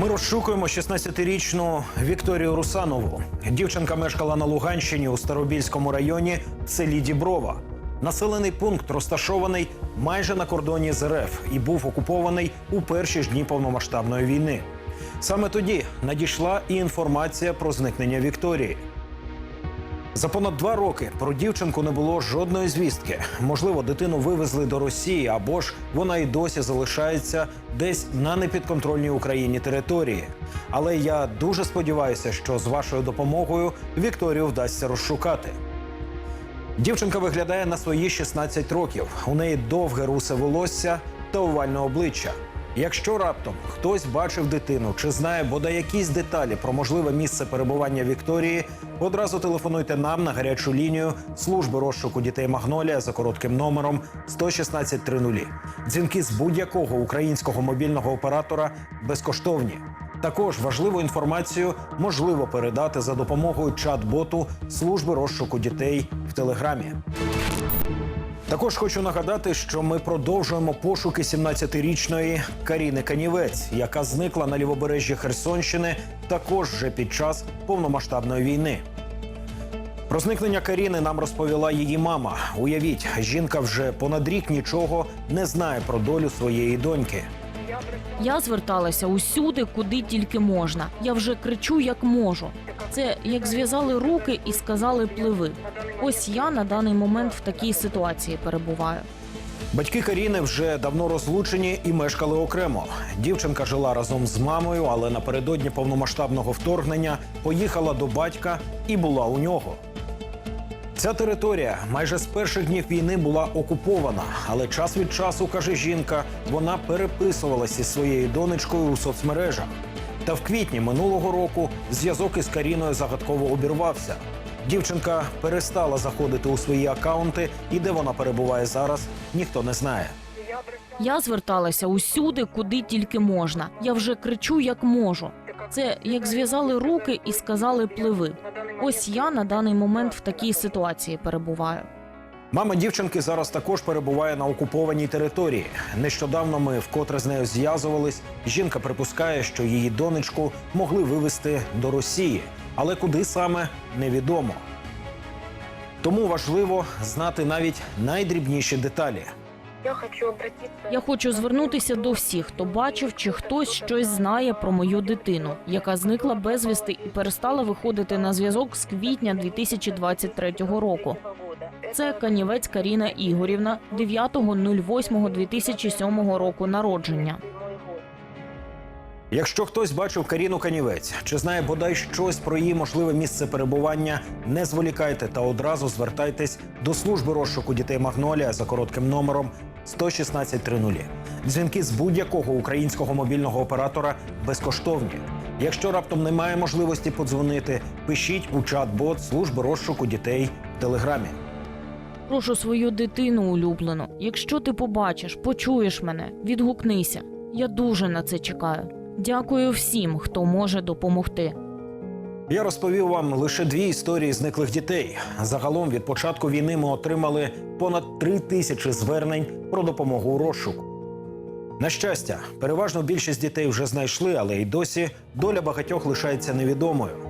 Ми розшукуємо 16-річну Вікторію Русанову. Дівчинка мешкала на Луганщині у Старобільському районі селі Діброва. Населений пункт розташований майже на кордоні з РФ і був окупований у перші ж дні повномасштабної війни. Саме тоді надійшла і інформація про зникнення Вікторії. За понад два роки про дівчинку не було жодної звістки. Можливо, дитину вивезли до Росії або ж вона й досі залишається десь на непідконтрольній Україні території. Але я дуже сподіваюся, що з вашою допомогою Вікторію вдасться розшукати. Дівчинка виглядає на свої 16 років. У неї довге русе волосся та овальне обличчя. Якщо раптом хтось бачив дитину чи знає бодай якісь деталі про можливе місце перебування Вікторії, одразу телефонуйте нам на гарячу лінію служби розшуку дітей Магнолія за коротким номером 11630. Дзвінки з будь-якого українського мобільного оператора безкоштовні. Також важливу інформацію можливо передати за допомогою чат-боту служби розшуку дітей в телеграмі. Також хочу нагадати, що ми продовжуємо пошуки 17-річної Каріни Канівець, яка зникла на лівобережжі Херсонщини також вже під час повномасштабної війни. Про зникнення Каріни нам розповіла її мама. Уявіть, жінка вже понад рік нічого не знає про долю своєї доньки. Я зверталася усюди, куди тільки можна. Я вже кричу, як можу. Це як зв'язали руки і сказали пливи. Ось я на даний момент в такій ситуації перебуваю. Батьки Каріни вже давно розлучені і мешкали окремо. Дівчинка жила разом з мамою, але напередодні повномасштабного вторгнення поїхала до батька і була у нього. Ця територія майже з перших днів війни була окупована, але час від часу, каже жінка, вона переписувалася зі своєю донечкою у соцмережах. Та в квітні минулого року зв'язок із Каріною загадково обірвався. Дівчинка перестала заходити у свої акаунти, і де вона перебуває зараз, ніхто не знає. Я зверталася усюди, куди тільки можна. Я вже кричу, як можу. Це як зв'язали руки і сказали пливи. Ось я на даний момент в такій ситуації перебуваю. Мама дівчинки зараз також перебуває на окупованій території. Нещодавно ми вкотре з нею зв'язувались. Жінка припускає, що її донечку могли вивезти до Росії, але куди саме невідомо. Тому важливо знати навіть найдрібніші деталі. Я хочу обратиться. Хочу звернутися до всіх, хто бачив чи хтось щось знає про мою дитину, яка зникла безвісти і перестала виходити на зв'язок з квітня 2023 року. Це Канівець Каріна Ігорівна 9.08.2007 року народження. Якщо хтось бачив Каріну Канівець чи знає бодай щось про її можливе місце перебування, не зволікайте та одразу звертайтесь до служби розшуку дітей Магнолія за коротким номером 11630. Дзвінки з будь-якого українського мобільного оператора безкоштовні. Якщо раптом немає можливості подзвонити, пишіть у чат-бот служби розшуку дітей в телеграмі. Прошу свою дитину улюблену. Якщо ти побачиш, почуєш мене, відгукнися. Я дуже на це чекаю. Дякую всім, хто може допомогти. Я розповів вам лише дві історії зниклих дітей. Загалом від початку війни ми отримали понад три тисячі звернень про допомогу у розшуку. На щастя, переважно більшість дітей вже знайшли, але й досі доля багатьох лишається невідомою.